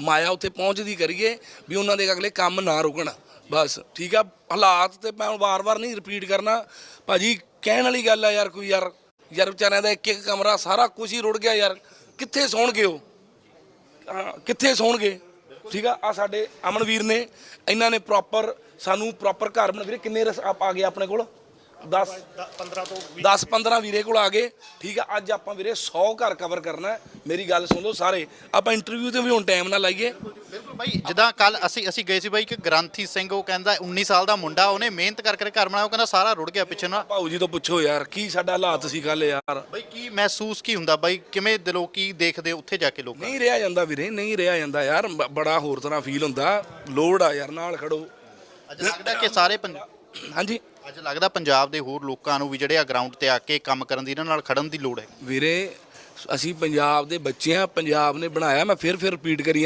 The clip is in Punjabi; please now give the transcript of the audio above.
ਮਾਇਆ ਉੱਥੇ ਪਹੁੰਚਦੀ ਕਰੀਏ ਵੀ ਉਹਨਾਂ ਦੇ ਅਗਲੇ ਕੰਮ ਨਾ ਰੁਕਣ। ਬਸ ਠੀਕ ਆ? ਹਾਲਾਤ ਤੇ ਮੈਂ ਵਾਰ-ਵਾਰ ਨਹੀਂ ਰਿਪੀਟ ਕਰਨਾ। ਭਾਜੀ ਕਹਿਣ ਵਾਲੀ ਗੱਲ ਆ ਯਾਰ ਕੋਈ ਯਾਰ ਯਾਰ ਵਿਚਾਰਿਆਂ ਦਾ ਇੱਕ ਇੱਕ ਕਮਰਾ ਸਾਰਾ ਕੁਝ ਹੀ ਰੁੜ ਗਿਆ ਯਾਰ। ਕਿੱਥੇ ਸੌਣਗੇ ਉਹ? ਹਾਂ, ਕਿੱਥੇ ਸੌਣਗੇ? ਠੀਕ ਆ? ਆ ਸਾਡੇ ਅਮਨਵੀਰ ਨੇ ਇਹਨਾਂ ਨੇ ਪ੍ਰੋਪਰ ਸਾਨੂੰ ਪ੍ਰੋਪਰ ਘਰ ਬਣਾ ਵੀਰੇ ਕਿੰਨੇ ਰਸ ਆਪ ਆ ਗਏ ਆਪਣੇ ਕੋਲ? 10 15 ਤੋਂ 10 15 ਵੀਰੇ ਕੋਲ ਆ ਗਏ। ਠੀਕ ਆ ਅੱਜ ਆਪਾਂ ਵੀਰੇ 100 ਘਰ ਕਵਰ ਕਰਨਾ ਹੈ। ਮੇਰੀ ਗੱਲ ਸੁਣ ਲਓ ਸਾਰੇ। ਆਪਾਂ ਇੰਟਰਵਿਊ ਤੇ ਵੀ ਹੁਣ ਟਾਈਮ ਨਾ ਲਾਈਏ। ਬਿਲਕੁਲ ਬਾਈ ਜਿੱਦਾਂ ਕੱਲ ਅਸੀਂ ਅਸੀਂ ਗਏ ਸੀ ਬਾਈ ਕਿ ਗ੍ਰੰਥੀ ਸਿੰਘ ਉਹ ਕਹਿੰਦਾ 19 ਸਾਲ ਦਾ ਮੁੰਡਾ ਉਹਨੇ ਮਿਹਨਤ ਕਰ ਕਰਕੇ ਘਰ ਬਣਾਇਆ ਉਹ ਕਹਿੰਦਾ ਸਾਰਾ ਰੁੜ ਗਿਆ ਪਿੱਛੇ ਨਾ ਭਾਊ ਜੀ ਤੋਂ ਪੁੱਛੋ ਯਾਰ ਕੀ ਸਾਡਾ ਹਾਲਾਤ ਸੀ ਕੱਲ ਯਾਰ? ਬਾਈ ਕੀ ਮਹਿਸੂਸ ਕੀ ਹੁੰਦਾ ਬਾਈ? ਕਿਵੇਂ ਦਿਲੋਂ ਕੀ ਦੇਖਦੇ ਉੱਥੇ ਜਾ ਕੇ ਲੋਕ ਨਹੀਂ ਰਿਹਾ ਜਾਂਦਾ ਵੀਰੇ ਨਹੀਂ ਰਿਹਾ ਜਾਂਦਾ ਯਾਰ। ਬ- ਬੜਾ ਹੋਰ ਤਰ੍ਹਾਂ ਫੀਲ ਹੁੰਦਾ। ਲੋੜ ਆ ਯਾਰ ਨਾਲ ਖੜੋ। ਅੱਜ ਲੱਗਦਾ ਕਿ ਸਾਰੇ ਪੰਜ- ਹਾਂਜੀ। ਅੱਜ ਲੱਗਦਾ ਪੰਜਾਬ ਦੇ ਹੋਰ ਲੋਕਾਂ ਨੂੰ ਵੀ ਜਿਹੜੇ ਆ ਗਰਾਊਂਡ ਤੇ ਆ ਕੇ ਕੰਮ ਕਰਨ ਦੀ ਇਹਨਾਂ ਨਾਲ ਖੜਨ ਦੀ ਲੋੜ ਹੈ। ਵੀਰੇ ਅਸੀਂ ਪੰਜਾਬ ਦੇ ਬੱਚੇ ਆ ਪੰਜਾਬ ਨੇ ਬਣਾਇਆ ਮੈਂ ਫਿਰ ਫਿਰ ਰਿਪੀਟ ਕਰੀ